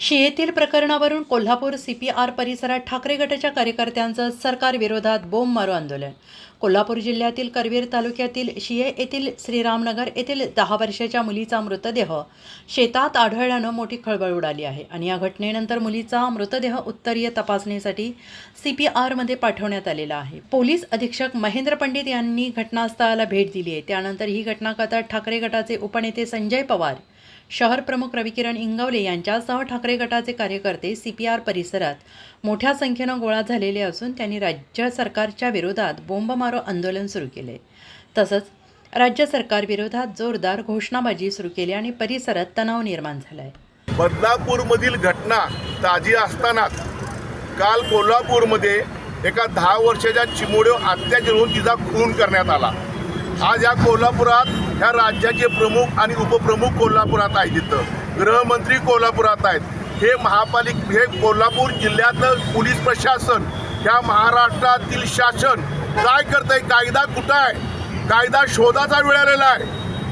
शियेतील प्रकरणावरून Kolhapur C P R परिसरात ठाकरे गटाच्या कार्यकर्त्यांचं सरकारविरोधात बोंब मारो आंदोलन. कोल्हापूर जिल्ह्यातील करवीर तालुक्यातील शिये येथील श्रीरामनगर येथील दहा वर्षाच्या मुलीचा मृतदेह शेतात आढळल्यानं मोठी खळबळ उडाली आहे आणि या घटनेनंतर मुलीचा मृतदेह उत्तरीय तपासणीसाठी सी पी आरमध्ये पाठवण्यात आलेला आहे. पोलीस अधीक्षक महेंद्र पंडित यांनी घटनास्थळाला भेट दिली आहे. त्यानंतर ही घटना कथा ठाकरे गटाचे उपनेते संजय पवार शहर प्रमुख रविकिरण इंगवले यांच्यासह ठाकरे गटाचे कार्यकर्ते सी पी आर परिसरात मोठ्या संख्येनं गोळा झालेले असून त्यांनी राज्य सरकारच्या विरोधात बोंबमारो आंदोलन सुरू केले. तसंच राज्य सरकारविरोधात जोरदार घोषणाबाजी सुरू केली आणि परिसरात तणाव निर्माण झाला आहे बदलापूरमधील घटना ताजी असतानाच काल कोल्हापूरमध्ये एका दहा वर्षाच्या चिमुड्यो अत्याचार होऊन तिचा खून करण्यात आला. आज या कोल्हापुरात ह्या राज्याचे प्रमुख आणि उपप्रमुख कोल्हापुरात आहेत तिथं गृहमंत्री कोल्हापुरात आहेत. हे महापालिक हे कोल्हापूर जिल्ह्यातलं पोलीस प्रशासन ह्या महाराष्ट्रातील शासन काय करतंय कायदा कुठं आहे? कायदा शोधाचा वेळ आलेला आहे.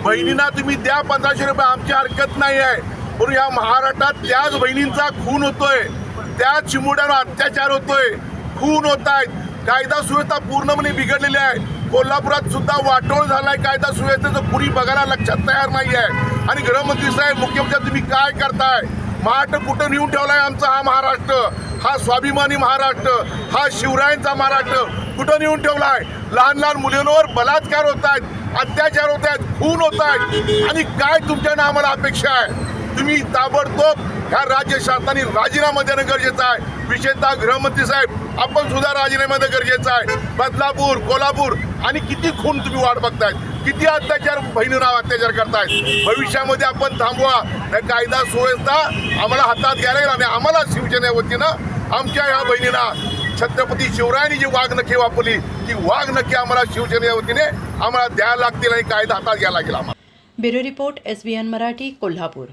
बहिणींना तुम्ही द्या पंधराशे रुपये आमची हरकत नाही आहे. पण या महाराष्ट्रात त्याच बहिणींचा खून होतोय. त्या चिमुड्यावर अत्याचार होतोय. खून होत आहेत. कायदा सुव्यवस्था पूर्णपणे बिघडलेली आहे. कोल्हापुरात सुद्धा वाटोळ झालाय कायदा सुव्यवस्थेचं कुणी बघायला लक्षात तयार नाही आहे आणि गृहमंत्री साहेब मुख्यमंत्री तुम्ही काय करताय? महाराष्ट्र कुठं नेऊन ठेवलाय आमचा हा महाराष्ट्र? हा स्वाभिमानी महाराष्ट्र? हा शिवरायांचा महाराष्ट्र? कुठं नेऊन ठेवलाय? लहान लहान मुलींवर बलात्कार होत आहेत अत्याचार होत आहेत खून होत आहेत आणि काय तुमच्यानं आम्हाला अपेक्षा आहे? तुम्ही ताबडतोब ह्या राज्य शासनाने राजीनामा देणं गरजेचं आहे. विशेषतः गृहमंत्री साहेब आपण सुद्धा राजीनामा देणं गरजेचं आहे. बदलापूर कोल्हापूर आणि किती खून तुम्ही वाट बघतायत किती अत्याचार बहिणींना अत्याचार करतायत भविष्यामध्ये आपण थांबवा. कायदा सुव्यवस्था आम्हाला हातात घ्यायला आणि आम्हाला शिवसेने वतीनं आमच्या ह्या बहिणींना छत्रपती शिवरायांनी जी वाघनखी वापरली ती वाघ नखे आम्हाला शिवसेने वतीने आम्हाला द्यायला लागतील आणि कायदा हातात घ्यायला लागेल आम्हाला. Bureau report S B N Marathi Kolhapur.